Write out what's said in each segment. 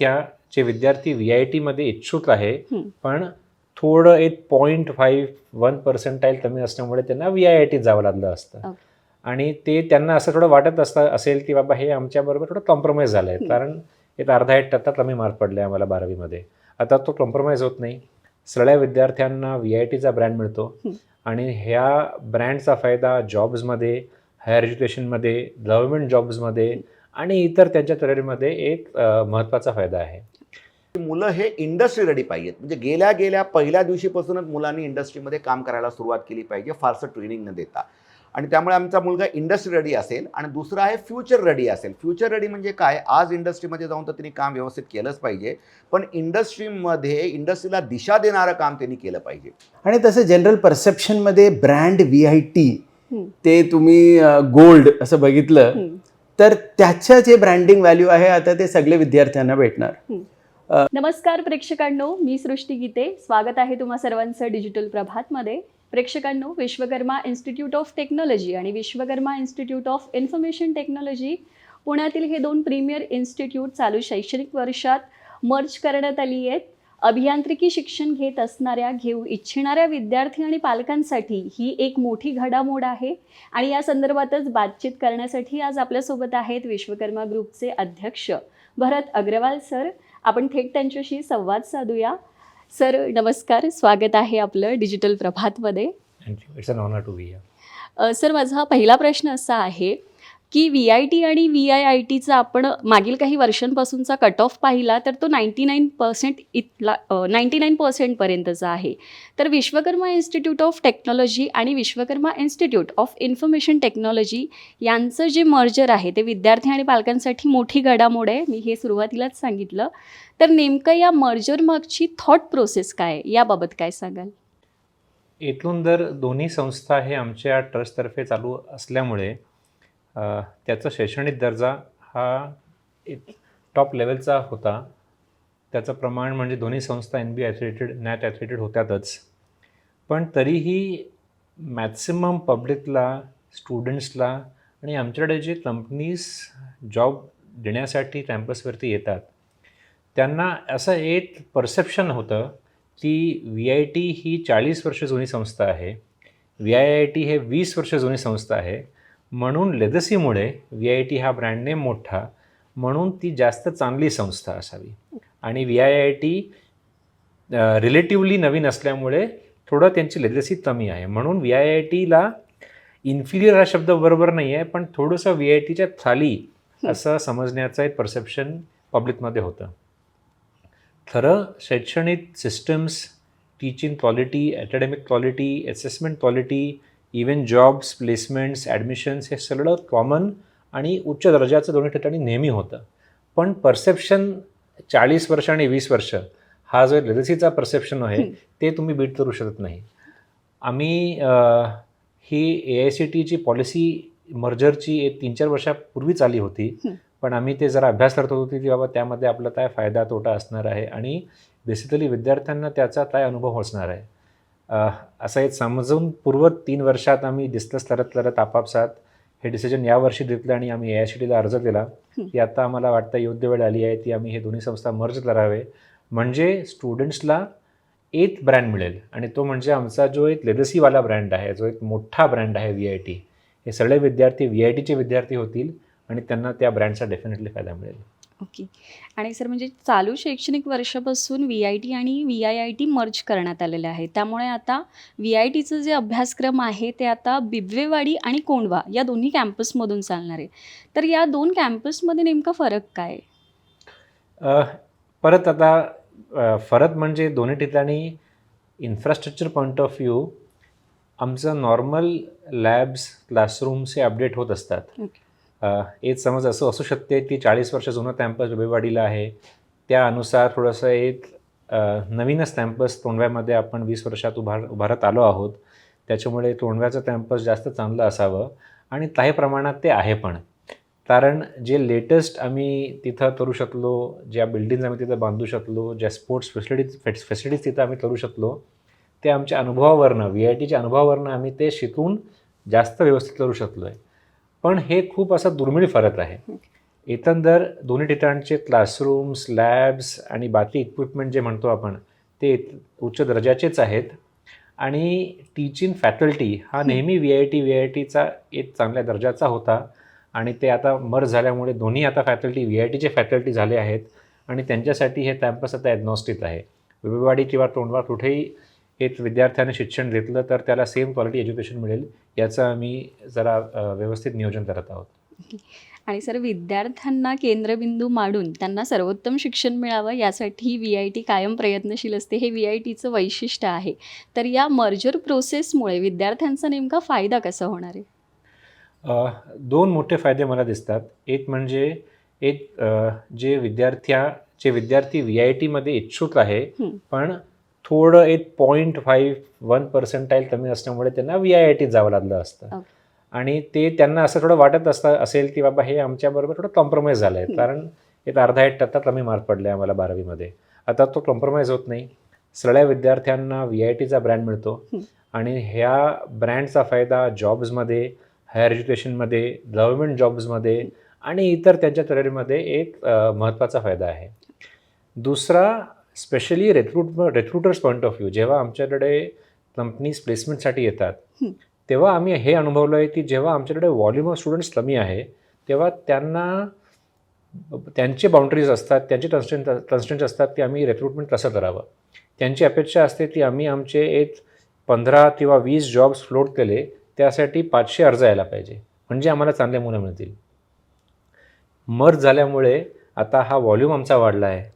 विद्यार्थ्याचे विद्यार्थी V I टीमध्ये इच्छुक आहे. पण थोडं एक पॉईंट फाईव्ह वन पर्सेंटाईल कमी असल्यामुळे त्यांना व्ही आय आय टीत जावं लागलं असतं. आणि ते त्यांना असं थोडं वाटत असतं असेल की बाबा हे आमच्याबरोबर थोडं कॉम्प्रोमाइज झालं आहे. कारण एक अर्धा एक टक्का कमी मार्क पडले आम्हाला बारावीमध्ये आता तो कॉम्प्रोमाइज होत नाही सगळ्या विद्यार्थ्यांना व्ही आय टीचा ब्रँड मिळतो. आणि ह्या ब्रँडचा फायदा जॉब्समध्ये हायर एज्युकेशनमध्ये गव्हर्नमेंट जॉब्समध्ये आणि इतर त्यांच्या करिअरमध्ये एक महत्त्वाचा फायदा आहे. मुलं हे इंडस्ट्री रेडी पाहिजेत. म्हणजे गेल्या गेल्या पहिल्या दिवशीपासूनच मुलांनी इंडस्ट्रीमध्ये काम करायला सुरुवात केली पाहिजे फारसं ट्रेनिंग न देता. आणि त्यामुळे आमचा मुलगा इंडस्ट्री रेडी असेल आणि दुसरा आहे फ्युचर रेडी असेल. फ्युचर रेडी म्हणजे काय? आज इंडस्ट्रीमध्ये जाऊन तर त्यांनी काम व्यवस्थित केलंच पाहिजे पण इंडस्ट्रीमध्ये इंडस्ट्रीला दिशा देणारं काम त्यांनी केलं पाहिजे. आणि तसं जनरल परसेप्शनमध्ये ब्रँड व्ही आय टी. ते तुम्ही गोल्ड असं बघितलं. तर त्याचं जे ब्रँडिंग व्हॅल्यू आहे आता ते सगळे विद्यार्थ्यांना भेटणार. नमस्कार प्रेक्षकांनो मी सृष्टी गीते. स्वागत आहे तुम्हा सर्वांचं डिजिटल प्रभातमध्ये. प्रेक्षकांनो विश्वकर्मा इन्स्टिट्यूट ऑफ टेक्नॉलॉजी आणि Vishwakarma institute of information technology पुण्यातील हे दोन प्रीमियर इन्स्टिट्यूट चालू शैक्षणिक वर्षात मर्ज करण्यात आली आहेत. अभियांत्रिकी शिक्षण घेत असणाऱ्या घेऊ इच्छिणाऱ्या विद्यार्थी आणि पालकांसाठी ही एक मोठी घडामोड आहे. आणि या संदर्भातच बातचीत करण्यासाठी आज आपल्यासोबत आहेत विश्वकर्मा ग्रुपचे अध्यक्ष भरत अग्रवाल सर. आपण थेट त्यांच्याशी संवाद साधूया. सर नमस्कार. स्वागत आहे आपलं डिजिटल प्रभातमध्ये. सर माझा पहिला प्रश्न असा आहे की व्ही आय टी आणि व्ही आय आय टीचा आपण मागील काही वर्षांपासूनचा कट ऑफ पाहिला तर तो नाईंटी नाईन पर्सेंट इथला नाईंटी नाईन पर्सेंटपर्यंतचा आहे. तर विश्वकर्मा इन्स्टिट्यूट ऑफ टेक्नॉलॉजी आणि Vishwakarma institute of information technology यांचं जे मर्जर आहे ते विद्यार्थी आणि पालकांसाठी मोठी घडामोड आहे मी हे सुरुवातीलाच सांगितलं. तर नेमकं या मर्जर मागची थॉट प्रोसेस काय याबाबत काय सांगाल? इथून जर दोन्ही संस्था हे आमच्या ट्रस्टतर्फे चालू असल्यामुळे त्याचा शैक्षणिक दर्जा हा एक टॉप लेवलचा होता. त्याचं प्रमाण म्हणजे दोन्ही संस्था एन बी ॲथलेटेड नॅट ॲथलेटेड होत्यातच. पण तरीही मॅक्सिमम पब्लिकला स्टुडंट्सला आणि आमच्याकडे जे कंपनीज जॉब देण्यासाठी कॅम्पसवरती येतात त्यांना असं एक परसेप्शन होतं की व्ही आय टी ही चाळीस वर्ष जुनी संस्था आहे. व्ही आय आय टी हे वीस वर्ष जुनी संस्था आहे. म्हणून लेगसीमुळे व्ही आय टी हा ब्रँड नेम मोठा म्हणून ती जास्त चांगली संस्था असावी. आणि V I I T relatively नवीन असल्यामुळे थोडं त्यांची लेगसी कमी आहे. म्हणून व्ही आय आय टीला इन्फिरियर हा शब्द बरोबर नाही आहे पण थोडंसं व्ही आय टीच्या खाली असं समजण्याचं एक परसेप्शन पब्लिकमध्ये होतं. खरं शैक्षणिक systems teaching quality academic quality assessment quality even jobs placements admissions हे सगळं कॉमन आणि उच्च दर्जाचं दोन्ही ठिकाणी नेहमी होतं पण परसेप्शन चाळीस वर्ष आणि वीस वर्ष हा जो लेगसीचा परसेप्शन आहे. ते तुम्ही बीट करू शकत नाही आम्ही ही ए आय सी टीची पॉलिसी मर्जरची एक तीन चार वर्षापूर्वीच आली होती. पण आम्ही ते जरा अभ्यास करत होतो की बाबा त्यामध्ये आपला काय फायदा तोटा असणार आहे आणि बेसिकली विद्यार्थ्यांना त्याचा काय अनुभव असणार आहे असं एक समजून पूर्व तीन वर्षात आम्ही डिस्कस करत करत आपापसात हे डिसिजन यावर्षी घेतलं आणि आम्ही ए आय सी टीला अर्ज केला. की आता आम्हाला वाटतं योग्य वेळ आली आहे ती आम्ही हे दोन्ही संस्था मर्ज करावे. म्हणजे स्टुडंट्सला एक ब्रँड मिळेल आणि तो म्हणजे आमचा जो एक लेगसीवाला ब्रँड आहे जो एक मोठा ब्रँड आहे व्ही आय टी हे सगळे विद्यार्थी व्ही आय टीचे विद्यार्थी होतील आणि त्यांना त्या ब्रँडचा डेफिनेटली फायदा मिळेल. ओके. आणि सर म्हणजे चालू शैक्षणिक वर्षापासून व्ही आय टी आणि V I I T merge करण्यात आलेले आहे. त्यामुळे आता व्ही आय टीचं जे अभ्यासक्रम आहे ते आता बिबवेवाडी आणि कोंडवा या दोन्ही कॅम्पसमधून चालणार आहे. तर या दोन कॅम्पसमध्ये नेमका फरक काय? परत आता फरक म्हणजे दोन्ही ठिकाणी इन्फ्रास्ट्रक्चर पॉईंट ऑफ व्ह्यू आमचं नॉर्मल लॅब्स क्लासरूम्स हे अपडेट होत असतात. ओके. एक समज असं असू शकते की चाळीस वर्ष जुनं कॅम्पस बेवाडीला आहे. त्यानुसार थोडंसं एक नवीनच कॅम्पस तोंडव्यामध्ये आपण वीस वर्षात उभार उभारत आलो आहोत. त्याच्यामुळे तोंडव्याचं कॅम्पस जास्त चांगलं असावं आणि काही प्रमाणात ते आहे पण. कारण जे लेटेस्ट आम्ही तिथं करू शकलो ज्या बिल्डिंग्ज आम्ही तिथं बांधू शकलो ज्या स्पोर्ट्स फॅसिलिटीज फॅसिलिटीज तिथं आम्ही करू शकलो ते आमच्या अनुभवावरनं व्ही आय टीच्या अनुभवावरनं आम्ही ते शिकून जास्त व्यवस्थित करू शकलो आहे पण हे खूप असा दुर्मिळ फरक आहे. एकंदर दोन्ही ठिकाणचे क्लासरूम्स लॅब्स आणि बाकी इक्विपमेंट जे म्हणतो आपण ते उच्च दर्जाचेच आहेत. आणि टीचिंग फॅकल्टी हा नेहमी V I T V I टीचा एक चांगल्या दर्जाचा होता. आणि ते आता मर्ज झाल्यामुळे दोन्ही आता फॅकल्टी व्ही आय टीचे फॅकल्टी झाले आहेत. आणि त्यांच्यासाठी हे कॅम्पस आता ॲग्नॉस्टिक आहे. विवेवाडी किंवा तोंडवा कुठेही एक विद्यार्थ्याने शिक्षण घेतलं तर त्याला सेम क्वालिटी एज्युकेशन मिळेल याचं आम्ही जरा व्यवस्थित नियोजन करत आहोत. आणि सर विद्यार्थ्यांना केंद्रबिंदू मांडून त्यांना सर्वोत्तम शिक्षण मिळावं यासाठी व्ही आय टी कायम प्रयत्नशील असते हे व्ही आय टीचं वैशिष्ट्य आहे. तर या मर्जर प्रोसेसमुळे विद्यार्थ्यांचा नेमका फायदा कसा होणार आहे? दोन मोठे फायदे मला दिसतात. एक म्हणजे एक जे विद्यार्थ्या जे विद्यार्थी व्ही आय टीमध्ये इच्छुक आहे. पण थोडं एक पॉईंट फाईव्ह वन पर्सेंटाईल कमी असल्यामुळे त्यांना व्ही आय आय टीत जावं लागलं असतं. आणि ते त्यांना असं थोडं वाटत असतं असेल की बाबा हे आमच्याबरोबर थोडं कॉम्प्रोमाइज झालं आहे. कारण एक अर्धा एक टक्का कमी मार्क पडले आम्हाला बारावीमध्ये. आता तो कॉम्प्रोमाइज होत नाही. सगळ्या विद्यार्थ्यांना व्ही आय टीचा ब्रँड मिळतो. आणि ह्या ब्रँडचा फायदा जॉब्समध्ये हायर एज्युकेशनमध्ये गव्हर्मेंट जॉब्समध्ये आणि इतर त्यांच्या करिअरमध्ये एक महत्त्वाचा फायदा आहे. दुसरा specially recruit recruiters point of view जेव्हा आमच्याकडे कंपनीज प्लेसमेंटसाठी येतात. तेव्हा आम्ही हे अनुभवलं आहे की जेव्हा आमच्याकडे व्हॉल्यूम ऑफ स्टुडंट्स कमी आहे तेव्हा त्यांना त्यांचे बाउंड्रीज असतात त्यांचे कन्स्टंट कन्स्टंट असतात की आम्ही रिक्रुटमेंट कसं करावं? त्यांची अपेक्षा असते की आम्ही आमचे एक पंधरा किंवा वीस जॉब्स फ्लोट केले त्यासाठी पाचशे अर्ज यायला पाहिजे. म्हणजे आम्हाला चांगले मुलं मिळतील. मर्ज झाल्यामुळे आता हा व्हॉल्यूम आमचा वाढला आहे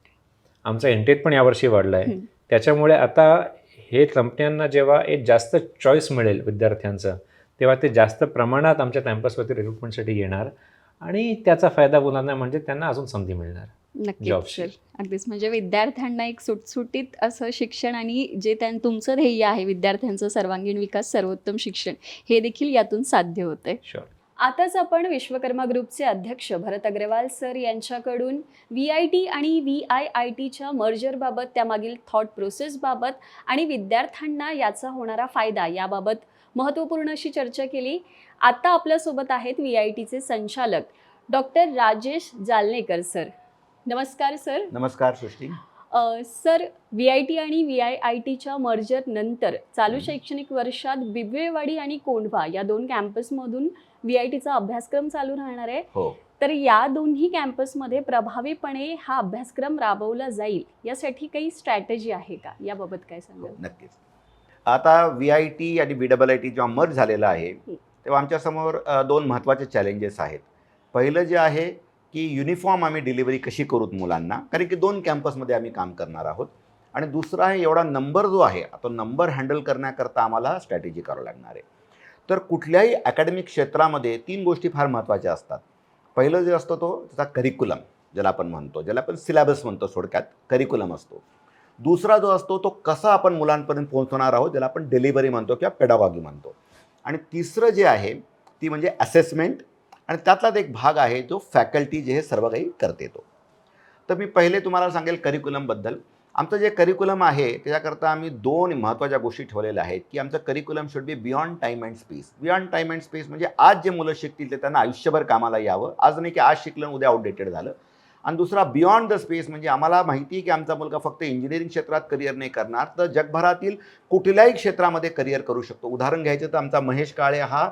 आमचा इंटेक पण यावर्षी वाढला आहे. त्याच्यामुळे आता हे कंपन्यांना जेव्हा एक जास्त चॉईस मिळेल विद्यार्थ्यांचं तेव्हा ते जास्त प्रमाणात आमच्या कॅम्पसवरती रिक्रुटमेंटसाठी येणार आणि त्याचा फायदा मुलांना म्हणजे त्यांना अजून संधी मिळणार. नक्कीच जॉबशी. सर. अगदीच. म्हणजे विद्यार्थ्यांना एक सुटसुटीत असं शिक्षण आणि जे त्यां तुमचं ध्येय आहे विद्यार्थ्यांचं सर्वांगीण विकास सर्वोत्तम शिक्षण हे देखील यातून साध्य होतंय. शुअर आताच आपण विश्वकर्मा ग्रुपचे अध्यक्ष भरत अग्रवाल सर यांच्याकडून व्ही आय टी आणि व्ही आय आय टीच्या मर्जरबाबत त्यामागील थॉट प्रोसेसबाबत आणि विद्यार्थ्यांना याचा होणारा फायदा याबाबत महत्त्वपूर्ण अशी चर्चा केली. आता आपल्यासोबत आहेत व्ही आय टीचे संचालक डॉक्टर राजेश जालनेकर सर. नमस्कार सर. नमस्कार Srushti. Sir V I T आणि व्ही आय आय टीच्या मर्जर नंतर चालू शैक्षणिक वर्षात बिबवेवाडी आणि कोंढवा या दोन कॅम्पसमधून व्ही आय टीचा अभ्यासक्रम चालू राहणार आहे. हो. तर या दोन्ही कॅम्पसमध्ये प्रभावीपणे हा अभ्यासक्रम राबवला जाईल यासाठी काही स्ट्रॅटेजी आहे का? याबाबत काय हो सांगाल नक्कीच. आता व्ही आय टी आणि बी डबल आय टी जेव्हा मर्ज झालेला आहे तेव्हा आमच्यासमोर दोन महत्त्वाचे चॅलेंजेस आहेत. पहिलं जे आहे की युनिफॉर्म आम्ही डिलिव्हरी कशी करूत मुलांना? कारण की दोन कॅम्पसमध्ये आम्ही काम करणार आहोत. आणि दुसरा आहे एवढा नंबर जो आहे तो नंबर हँडल करण्याकरता आम्हाला स्ट्रॅटेजी करावं लागणार आहे. तर कुठल्याही अकॅडमिक क्षेत्रामध्ये तीन गोष्टी फार महत्त्वाच्या असतात. पहिलं जे असतो तो त्याचा करिक्युलम ज्याला आपण म्हणतो ज्याला आपण सिलेबस म्हणतो थोडक्यात करिक्युलम असतो. दुसरा जो असतो तो कसा आपण मुलांपर्यंत पोहोचवणार आहोत ज्याला आपण डिलिव्हरी म्हणतो किंवा पेडागॉगी म्हणतो. आणि तिसरं जे आहे ती म्हणजे असेसमेंट आणि त्यातलाच एक भाग आहे जो फॅकल्टी जे हे सर्व काही करते तो. तर मी पहिले तुम्हाला सांगेल करिक्युलमबद्दल आमचं जे करिक्युलम आहे त्याच्याकरता आम्ही दोन महत्त्वाच्या गोष्टी ठेवलेल्या आहेत की आमचं curriculum should be beyond time and space beyond time and space म्हणजे आज जे मुलं शिकतील ते त्यांना आयुष्यभर कामाला यावं. आज नाही की आज शिकलं उद्या आउटडेटेड झालं. आणि दुसरा बियॉन्ड द स्पेस म्हणजे आम्हाला माहिती आहे की आमचा मुलगा फक्त इंजिनिअरिंग क्षेत्रात करिअर नाही करणार तर जगभरातील कुठल्याही क्षेत्रामध्ये करिअर करू शकतो. उदाहरण घ्यायचं तर आमचा महेश काळे हा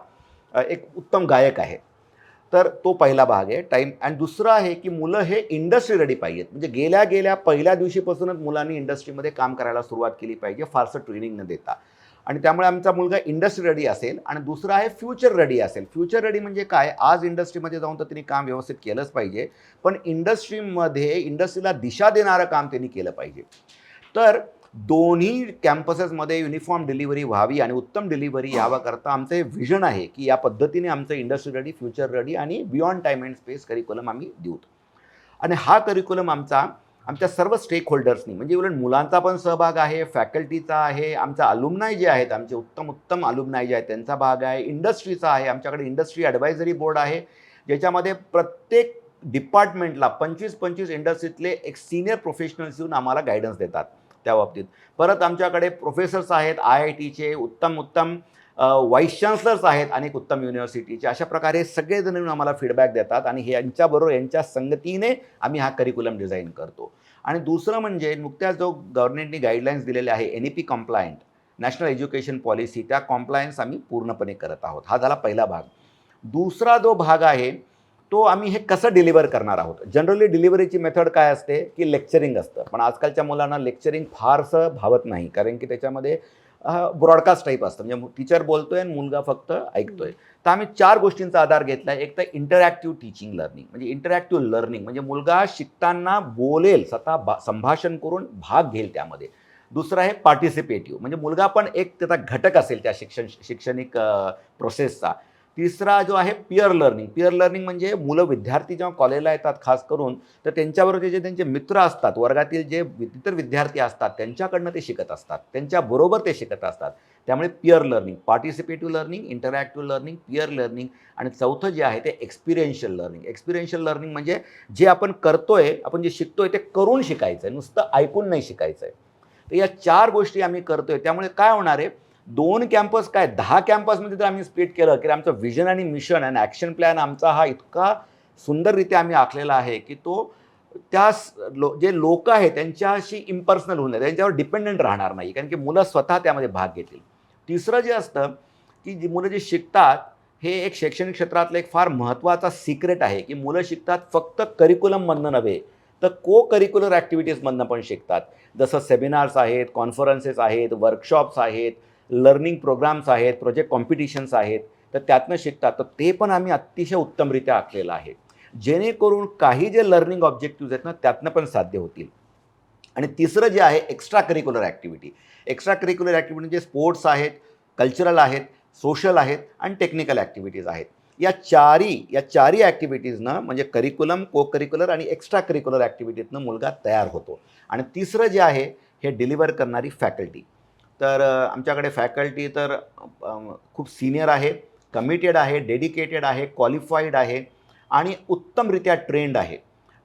एक उत्तम गायक आहे. तर तो पहिला भाग आहे टाईम आणि दुसरं आहे की मुलं हे इंडस्ट्री रेडी पाहिजेत. म्हणजे गेल्या गेल्या पहिल्या दिवशीपासूनच मुलांनी इंडस्ट्रीमध्ये काम करायला सुरुवात केली पाहिजे फारसं ट्रेनिंग न देता. आणि त्यामुळे आमचा मुलगा इंडस्ट्री रेडी असेल आणि दुसरा आहे फ्युचर रेडी असेल. फ्युचर रेडी म्हणजे काय? आज इंडस्ट्रीमध्ये जाऊन तर त्यांनी काम व्यवस्थित केलंच पाहिजे पण इंडस्ट्रीमध्ये इंडस्ट्रीला दिशा देणारं काम त्यांनी केलं पाहिजे. तर दोन्ही कॅम्पसेसमध्ये युनिफॉर्म डिलिव्हरी व्हावी आणि उत्तम डिलिव्हरी यावाकरता आमचं हे व्हिजन आहे की या पद्धतीने आमचं इंडस्ट्री रेडी फ्युचर रेडी आणि beyond time and space curriculum आम्ही देऊ. आणि हा करिक्युलम आमचा आमच्या सर्व स्टेक होल्डर्सनी म्हणजे उलट मुलांचा पण सहभाग आहे फॅकल्टीचा आहे आमचा अलुमनाय जे आहेत आमचे उत्तम उत्तम अलुमनाय जे आहेत त्यांचा भाग आहे इंडस्ट्रीचा आहे आमच्याकडे इंडस्ट्री ॲडवायझरी बोर्ड आहे ज्याच्यामध्ये प्रत्येक डिपार्टमेंटला पंचवीस पंचवीस इंडस्ट्रीतले एक सिनियर प्रोफेशनल्स येऊन आम्हाला गायडन्स देतात. त्या बाबतीत. परत आमच्याकडे प्रोफेसर्स आहेत आय आय टीचे उत्तम उत्तम व्हाईस चान्सलर्स आहेत अनेक उत्तम युनिव्हर्सिटीचे अशा प्रकारे सगळेजण येऊन आम्हाला फीडबॅक देतात आणि यांच्याबरोबर यांच्या संगतीने आम्ही हा करिक्युलम डिझाईन करतो. आणि दुसरं म्हणजे नुकत्याच जो गव्हर्नमेंटनी गाईडलाईन्स दिलेले आहे N E P compliant national education policy त्या कॉम्प्लायन्स आम्ही पूर्णपणे करत आहोत. हा झाला पहिला भाग. दुसरा जो भाग आहे तो आम्ही हे कसं डिलिव्हर करणार आहोत? जनरली डिलिव्हरीची मेथड काय असते? की लेक्चरिंग असतं. पण आजकालच्या मुलांना लेक्चरिंग फारसं भावत नाही. कारण की त्याच्यामध्ये ब्रॉडकास्ट टाईप असतं. म्हणजे टीचर बोलतोय आणि मुलगा फक्त ऐकतोय. तर आम्ही चार गोष्टींचा आधार घेतला एक तर इंटरॅक्टिव्ह टीचिंग लर्निंग म्हणजे इंटरॅक्टिव्ह लर्निंग म्हणजे मुलगा शिकताना बोलेल स्वतः बा संभाषण करून भाग घेईल त्यामध्ये. दुसरं आहे पार्टिसिपेटिव्ह म्हणजे मुलगा पण एक त्याचा घटक असेल त्या शिक्षण शैक्षणिक प्रोसेसचा तिसरा जो आहे पिअर लर्निंग पिअर लर्निंग म्हणजे मुलं विद्यार्थी जेव्हा कॉलेजला येतात खास करून तर त्यांच्याबरोबर जे त्यांचे मित्र असतात वर्गातील जे इतर विद्यार्थी असतात त्यांच्याकडनं ते शिकत असतात. त्यांच्याबरोबर ते शिकत असतात. त्यामुळे peer learning participative learning interactive learning peer learning आणि चौथं जे आहे ते एक्सपिरियन्शियल लर्निंग एक्सपिरियन्शियल लर्निंग म्हणजे जे आपण करतोय आपण जे शिकतोय ते करून शिकायचं आहे नुसतं ऐकून नाही शिकायचं आहे तर या चार गोष्टी आम्ही करतोय. त्यामुळे काय होणार आहे? दोन कॅम्पस काय दहा कॅम्पसमध्ये जर आम्ही स्प्लिट केलं की आमचं विजन आणि मिशन आणि ॲक्शन प्लॅन आमचा हा इतका सुंदररित्या आम्ही आखलेला आहे की तो त्या लो जे लोक आहेत त्यांच्याशी इम्पर्सनल होऊन जाईल त्यांच्यावर डिपेंडंट राहणार नाही कारण की मुलं स्वतः त्यामध्ये भाग घेतील. तिसरं जे असतं की जी मुलं जे शिकतात हे एक शैक्षणिक क्षेत्रातलं एक फार महत्त्वाचा सिक्रेट आहे की मुलं शिकतात फक्त करिक्युलममधनं नव्हे तर को करिक्युलर ॲक्टिव्हिटीजमधनं पण शिकतात. जसं सेमिनार्स आहेत कॉन्फरन्सेस आहेत वर्कशॉप्स आहेत लर्निंग प्रोग्राम्स आहेत प्रोजेक्ट कॉम्पिटिशन्स आहेत तर त्यातनं शिकतात. तर ते पण आम्ही अतिशय उत्तमरित्या आखलेलं आहे. जेणेकरून काही जे लर्निंग ऑब्जेक्टिव्ह आहेत ना त्यातनं पण साध्य होतील. आणि तिसरं जे आहे extra curricular activity extra curricular activity म्हणजे स्पोर्ट्स आहेत कल्चरल आहेत सोशल आहेत आणि टेक्निकल ॲक्टिव्हिटीज आहेत. या चारी या चारी ॲक्टिव्हिटीजनं म्हणजे करिक्युलम को करिक्युलर आणि एक्स्ट्रा करिक्युलर ॲक्टिव्हिटीतनं मुलगा तयार होतो. आणि तिसरं जे आहे हे डिलिव्हर करणारी फॅकल्टी तर आमच्याकडे फॅकल्टी तर खूप सिनियर आहे कमिटेड आहे डेडिकेटेड आहे क्वालिफाईड आहे आणि उत्तमरित्या ट्रेंड आहे.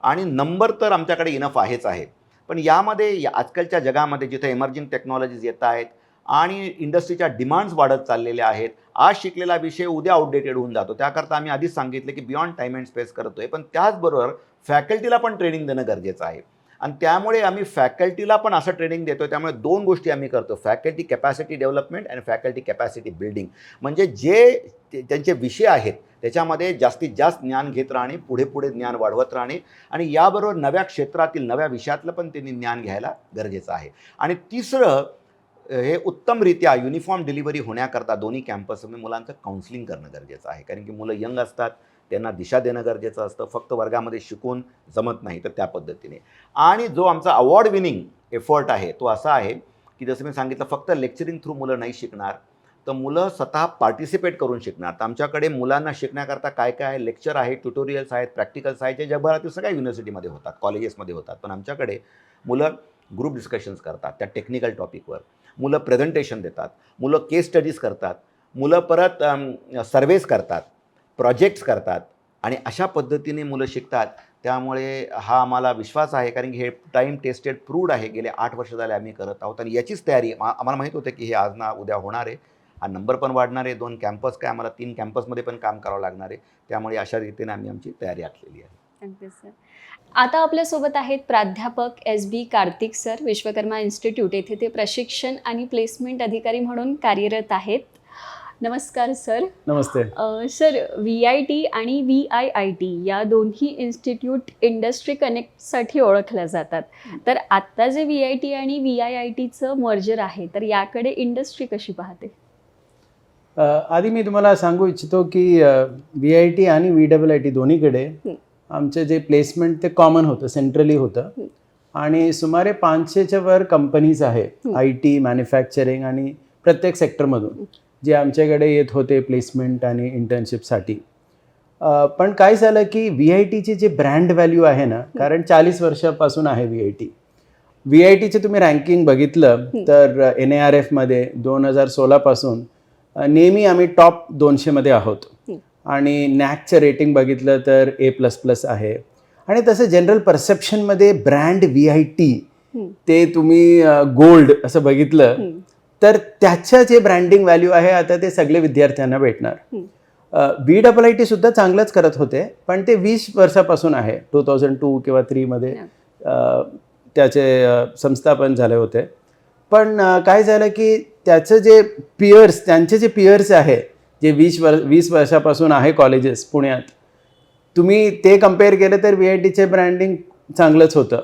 आणि नंबर तर आमच्याकडे इनफ आहेच आहे. पण यामध्ये या आजकालच्या जगामध्ये जिथे इमर्जिंग टेक्नॉलॉजीज येत आहेत आणि इंडस्ट्रीच्या डिमांड्स वाढत चाललेल्या आहेत आज शिकलेला विषय उद्या आउटडेटेड होऊन जातो. त्याकरता आम्ही आधीच सांगितलं की बियॉन्ड टाईम अँड स्पेस करतो आहे पण त्याचबरोबर फॅकल्टीला पण ट्रेनिंग देणं गरजेचं आहे. आणि त्यामुळे आम्ही फॅकल्टीला पण असं ट्रेनिंग देतो त्यामुळे दोन गोष्टी आम्ही करतो. फॅकल्टी कॅपॅसिटी डेव्हलपमेंट आणि फॅकल्टी कॅपॅसिटी बिल्डिंग. म्हणजे जे ते- त्यांचे विषय आहेत त्याच्यामध्ये जास्तीत जास्त ज्ञान घेत राहणे पुढे पुढे ज्ञान वाढवत राहणे आणि याबरोबर नव्या क्षेत्रातील नव्या विषयातलं पण त्यांनी ज्ञान घ्यायला गरजेचं आहे. आणि तिसरं हे उत्तमरित्या युनिफॉर्म डिलिव्हरी होण्याकरता दोन्ही कॅम्पसमध्ये मुलांचं काउन्सिलिंग करणं गरजेचं आहे. कारण की मुलं यंग असतात त्यांना दिशा देणं गरजेचं असतं. फक्त वर्गामध्ये शिकून जमत नाही तर त्या पद्धतीने. आणि जो आमचा अवॉर्ड विनिंग एफर्ट आहे तो असा आहे की जसं मी सांगितलं फक्त लेक्चरिंग थ्रू मुलं नाही शिकणार. तर मुलं स्वतः पार्टिसिपेट करून शिकणार. तर आमच्याकडे मुलांना शिकण्याकरता काय काय आहे? लेक्चर आहे ट्युटोरियल्स आहेत प्रॅक्टिकल्स आहेत जे जगभरातील सगळ्या युनिव्हर्सिटीमध्ये होतात कॉलेजेसमध्ये होतात. पण आमच्याकडे मुलं ग्रुप डिस्कशन्स करतात त्या टेक्निकल टॉपिकवर मुलं प्रेझेंटेशन देतात. मुलं केस स्टडीज करतात. मुलं परत सर्वेस करतात. प्रोजेक्ट्स करतात आणि अशा पद्धतीने मुलं शिकतात. त्यामुळे हा आम्हाला विश्वास आहे कारण की हे टाईम टेस्टेड प्रूड आहे. गेले आठ वर्ष झाले आम्ही करत आहोत आणि याचीच तयारी आम्हाला माहीत होतं की हे आज ना उद्या होणार आहे. हा नंबर पण वाढणार आहे. दोन कॅम्पस काय आम्हाला तीन कॅम्पसमध्ये पण काम करावं लागणार आहे. त्यामुळे अशा रीतीने आम्ही आमची तयारी आखलेली आहे. अगदी सर. आता आपल्यासोबत आहेत प्राध्यापक S B Karthik sir Vishwakarma institute. येथे ते प्रशिक्षण आणि प्लेसमेंट अधिकारी म्हणून कार्यरत आहेत. नमस्कार सर. नमस्ते. सर व्ही आय टी आणि व्ही आय आय टी या दोन्ही इन्स्टिट्यूट इंडस्ट्री कनेक्टसाठी ओळखल्या जातात. तर आत्ता जे व्ही आय टी आणि व्ही आय आय टीचं मर्जर आहे तर याकडे इंडस्ट्री कशी पाहते? आधी मी तुम्हाला सांगू इच्छितो की व्ही आय टी आणि व्ही डबल आय टी दोन्हीकडे. आमचे जे प्लेसमेंट ते कॉमन होतं सेंट्रली होतं. आणि सुमारे पाचशेच्या वर कंपनीज आहेत हं. आय टी मॅन्युफॅक्चरिंग आणि प्रत्येक सेक्टरमधून जे आमच्याकडे येत होते प्लेसमेंट आणि इंटर्नशिपसाठी पण काय झालं की व्ही आय टीची जे ब्रँड व्हॅल्यू आहे ना कारण चाळीस वर्षापासून आहे V I T V I टीचे तुम्ही रँकिंग बघितलं. तर एन ए आर एफमध्ये दोन हजार सोळापासून नेहमी आम्ही टॉप दोनशेमध्ये आहोत. आणि नॅकचं रेटिंग बघितलं तर ए प्लस प्लस आहे आणि तसं जनरल परसेप्शनमध्ये ब्रँड व्ही आय टी. ते तुम्ही गोल्ड असं बघितलं. तर त्याचं जे ब्रँडिंग व्हॅल्यू आहे आता ते सगळे विद्यार्थ्यांना भेटणार. बी डबल आय टी सुद्धा चांगलंच करत होते पण ते वीस वर्षापासून आहे. टू थाउजंड टू किंवा थ्रीमध्ये त्याचे संस्थापन झाले होते. पण काय झालं की त्याचं जे पियर्स त्यांचे जे पियर्स आहे जे वीस वर वीस वर्षापासून आहे कॉलेजेस पुण्यात तुम्ही ते कंपेअर केलं तर व्ही आय टीचे ब्रँडिंग चांगलंच होतं.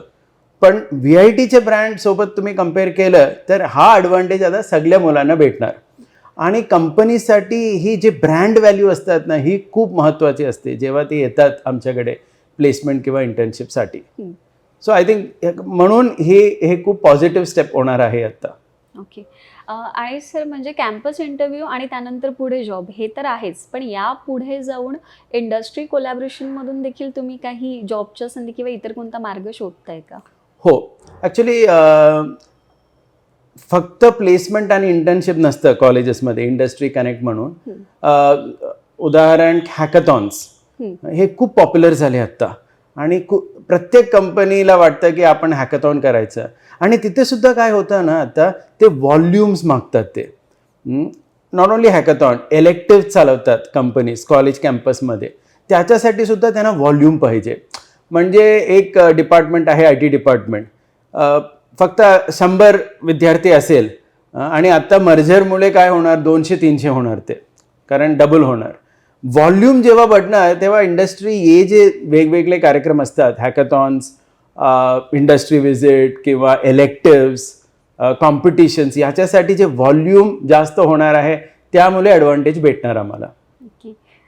पण व्ही आय टीचे ब्रँडसोबत तुम्ही कंपेअर केलं तर हा ॲडव्हान्टेज आता सगळ्या मुलांना भेटणार. आणि कंपनीसाठी ही जे ब्रँड व्हॅल्यू असतात ना ही खूप महत्त्वाची असते. जेव्हा ते येतात आमच्याकडे प्लेसमेंट किंवा इंटर्नशिपसाठी. सो आय थिंक म्हणून हे हे खूप पॉझिटिव्ह स्टेप होणार आहे आता. ओके आणि सर म्हणजे कॅम्पस इंटरव्ह्यू आणि त्यानंतर पुढे जॉब हे तर आहेच. पण या पुढे जाऊन इंडस्ट्री कोलॅबरेशनमधून देखील तुम्ही काही जॉबच्या संधी किंवा इतर कोणता मार्ग शोधताय का? हो. ॲक्च्युली फक्त प्लेसमेंट आणि इंटर्नशिप नसतं कॉलेजेसमध्ये इंडस्ट्री कनेक्ट म्हणून. उदाहरण हॅकथॉन्स हं. हे खूप पॉप्युलर झाले आत्ता. आणि कु प्रत्येक कंपनीला वाटतं की आपण हॅकथॉन करायचं. आणि तिथे सुद्धा काय होतं ना आता ते व्हॉल्यूम्स मागतात ते. नॉट ओन्ली हॅकथॉन इलेक्टिव्ह चालवतात कंपनीज कॉलेज कॅम्पसमध्ये त्याच्यासाठी सुद्धा त्यांना व्हॉल्यूम पाहिजे. म्हणजे एक डिपार्टमेंट आहे आय टी डिपार्टमेंट फक्त शंभर विद्यार्थी असेल आणि आत्ता मर्जरमुळे काय होणार? दोनशे तीनशे होणार ते. कारण डबल होणार. व्हॉल्यूम जेव्हा वाढणार तेव्हा इंडस्ट्री हे जे वेगवेगळे कार्यक्रम असतात हॅकथॉन्स इंडस्ट्री व्हिजिट किंवा इलेक्टिव्स कॉम्पिटिशन्स ह्याच्यासाठी जे व्हॉल्यूम जास्त होणार आहे त्यामुळे ॲडव्हान्टेज भेटणार आम्हाला.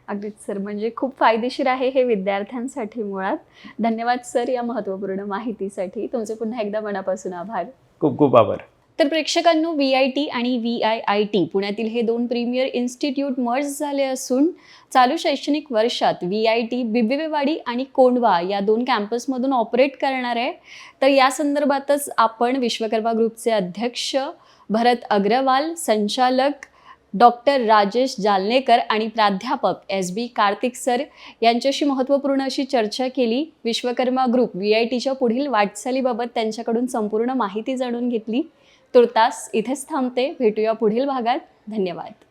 अगदीच सर. म्हणजे खूप फायदेशीर आहे हे विद्यार्थ्यांसाठी मुळात. धन्यवाद सर या महत्त्वपूर्ण माहितीसाठी. तुमचे पुन्हा एकदा मनापासून आभार. खूप खूप आभार. तर प्रेक्षकांनो व्ही आय टी आणि व्ही आय आय टी पुण्यातील हे दोन प्रीमियर इन्स्टिट्यूट मर्ज झाले असून चालू शैक्षणिक वर्षात व्ही आय टी बिबिवेवाडी आणि कोंडवा या दोन कॅम्पसमधून ऑपरेट करणार आहे. तर या संदर्भातच आपण विश्वकर्मा ग्रुपचे अध्यक्ष भरत अग्रवाल संचालक डॉक्टर राजेश जालनेकर आणि प्राध्यापक एस बी कार्तिक सर यांच्याशी महत्त्वपूर्ण अशी चर्चा केली. विश्वकर्मा ग्रुप व्ही आय टीच्या पुढील वाटचालीबाबत त्यांच्याकडून संपूर्ण माहिती जाणून घेतली. तुर्तास इथेच थांबते. भेटूया पुढील भागात. धन्यवाद.